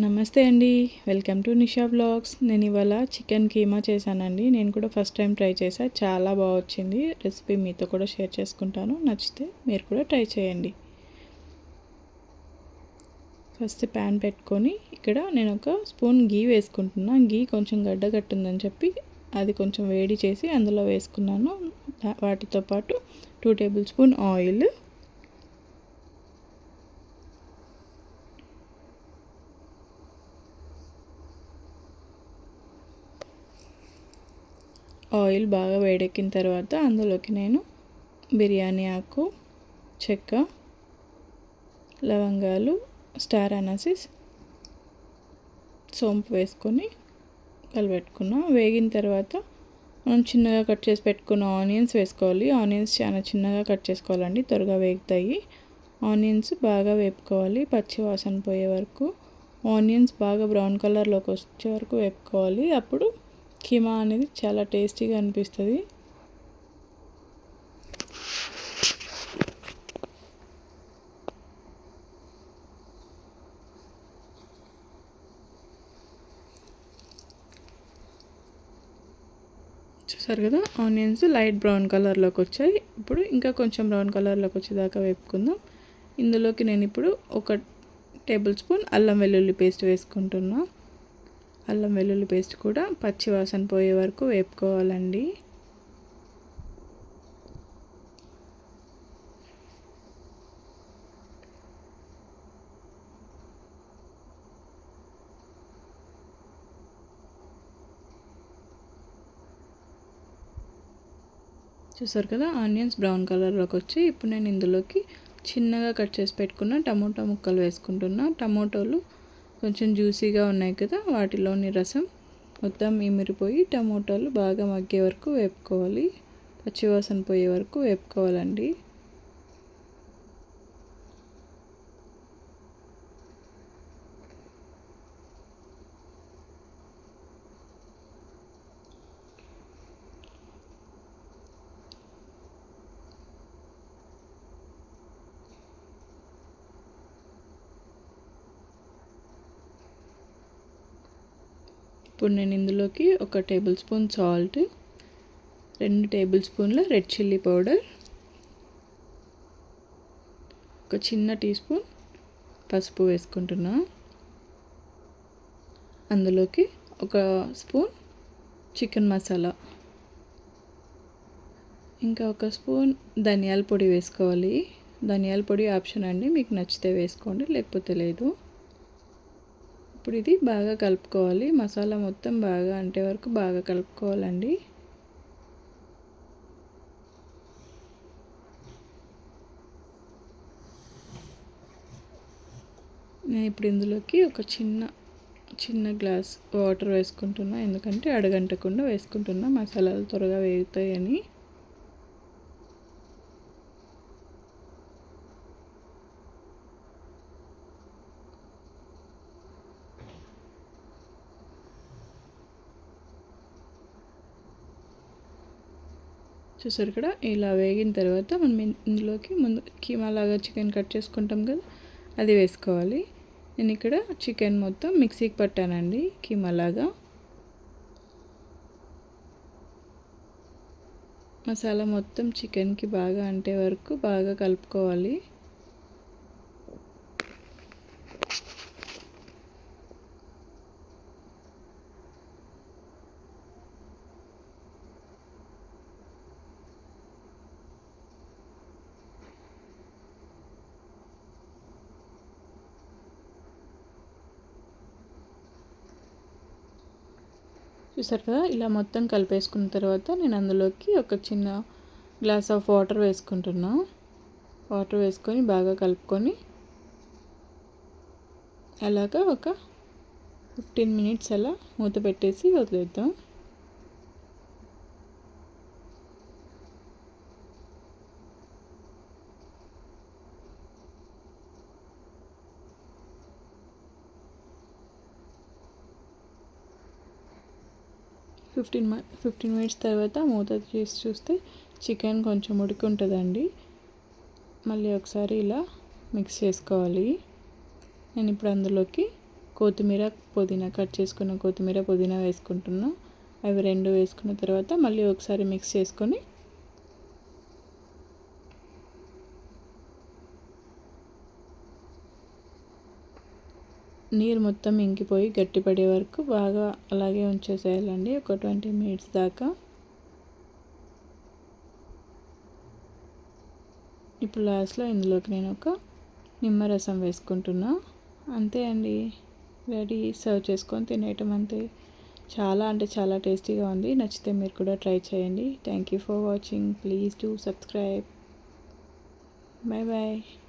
నమస్తే అండి. Welcome to Nisha blogs. నేను ఇవాళ చికెన్ కీమా చేశానండి. నేను కూడా ఫస్ట్ టైం ట్రై చేశా చాలా బాగా వచ్చింది. రెసిపీ మీతో కూడా షేర్ చేసుకుంటాను. నచ్చితే మీరు కూడా ట్రై చేయండి. ఫస్ట్ ప్యాన్ పెట్టుకొని ఇక్కడ నేను ఒక స్పూన్ గీ వేసుకుంటున్నా. గీ కొంచెం గడ్డ కట్టుందని చెప్పి అది కొంచెం వేడి చేసి అందులో వేసుకున్నాను. వాటితో పాటు two tablespoon oil oil బాగా వేడెక్కిన తర్వాత అందులోకి నేను బిర్యానీ ఆకు చెక్క లవంగాలు స్టార్ అనాసిస్ సోంపు వేసుకొని కలిపెట్టుకున్నా వేగిన తర్వాత మనం చిన్నగా కట్ చేసి పెట్టుకున్న ఆనియన్స్ వేసుకోవాలి. ఆనియన్స్ చాలా చిన్నగా కట్ చేసుకోవాలండి త్వరగా వేగుతాయి. ఆనియన్స్ బాగా వేపుకోవాలి పచ్చి వాసన పోయే వరకు. ఆనియన్స్ బాగా బ్రౌన్ కలర్లోకి వచ్చే వరకు వేపుకోవాలి. అప్పుడు కీమా అనేది చాలా టేస్టీగా అనిపిస్తుంది. చూసారు కదా? ఆనియన్స్ లైట్ బ్రౌన్ కలర్లోకి వచ్చాయి. ఇప్పుడు ఇంకా కొంచెం బ్రౌన్ కలర్లోకి వచ్చేదాకా వేపుకుందాం. ఇందులోకి నేను ఇప్పుడు ఒక టేబుల్ స్పూన్ అల్లం వెల్లుల్లి పేస్ట్ వేసుకుంటున్నాను అల్లం వెల్లుల్లి పేస్ట్ కూడా పచ్చి వాసన పోయే వరకు వేపుకోవాలండి. చూసారు కదా ఆనియన్స్ బ్రౌన్ కలర్లోకి వచ్చి ఇప్పుడు నేను ఇందులోకి చిన్నగా కట్ చేసి పెట్టుకున్న టమోటా ముక్కలు వేసుకుంటున్నా. టమోటోలు కొంచెం జ్యూసీగా ఉన్నాయి కదా వాటిలోని రసం మొత్తం ఇమిరిపోయి టమోటాలు బాగా మగ్గే వరకు వేపుకోవాలి. పచ్చివాసన పోయే వరకు వేపుకోవాలండి. ఇప్పుడు నేను ఇందులోకి ఒక టేబుల్ స్పూన్ సాల్ట్ రెండు టేబుల్ స్పూన్ల రెడ్ చిల్లీ పౌడర్ ఒక చిన్న టీ స్పూన్ పసుపు వేసుకుంటున్నా. అందులోకి ఒక స్పూన్ చికెన్ మసాలా ఇంకా ఒక స్పూన్ ధనియాల పొడి వేసుకోవాలి. ధనియాల పొడి ఆప్షన్ అండి మీకు నచ్చితే వేసుకోండి లేకపోతే లేదు. ఇప్పుడు ఇది బాగా కలుపుకోవాలి. మసాలా మొత్తం బాగా అంటే వరకు బాగా కలుపుకోవాలండి. నేను ఇప్పుడు ఇందులోకి ఒక చిన్న చిన్న గ్లాస్ వాటర్ వేసుకుంటున్నా. ఎందుకంటే అడగంటకుండా వేసుకుంటున్నా. మసాలాలు త్వరగా వేగుతాయని. చూసారు ఇక్కడ ఇలా వేగిన తర్వాత మనం ఇందులోకి ముందు కీమా లాగా చికెన్ కట్ చేసుకుంటాం కదా అది వేసుకోవాలి. నేను ఇక్కడ చికెన్ మొత్తం మిక్సీకి పట్టానండి కీమా లాగా మసాలా మొత్తం చికెన్కి బాగా అంటే వరకు బాగా కలుపుకోవాలి. చూసారు కదా? ఇలా మొత్తం కలిపేసుకున్న తర్వాత నేను అందులోకి ఒక చిన్న గ్లాస్ ఆఫ్ వాటర్ వేసుకుంటున్నా. వాటర్ వేసుకొని బాగా కలుపుకొని అలాగా ఒక ఫిఫ్టీన్ మినిట్స్ అలా మూత పెట్టేసి వదిలేద్దాం. ఫిఫ్టీన్ ఫిఫ్టీన్ మినిట్స్ తర్వాత మూత చేసి చూస్తే చికెన్ కొంచెం ఉడికి ఉంటుందండి మళ్ళీ ఒకసారి ఇలా మిక్స్ చేసుకోవాలి. నేను ఇప్పుడు అందులోకి కొత్తిమీర పుదీనా కట్ చేసుకున్న కొత్తిమీర పుదీనా వేసుకుంటున్నా. అవి రెండు వేసుకున్న తర్వాత మళ్ళీ ఒకసారి మిక్స్ చేసుకొని నీరు మొత్తం ఇంకిపోయి గట్టిపడే వరకు బాగా అలాగే ఉంచేసేయాలండి. ఒక ట్వంటీ మినిట్స్ దాకా. ఇప్పుడు లాస్ట్లో ఇందులోకి నేను ఒక నిమ్మరసం వేసుకుంటున్నా. అంతే అండి. రెడీ. సర్వ్ చేసుకొని తినేయటం అంతే. చాలా అంటే చాలా టేస్టీగా ఉంది. నచ్చితే మీరు కూడా ట్రై చేయండి. Thank you for watching. Please do subscribe. Bye bye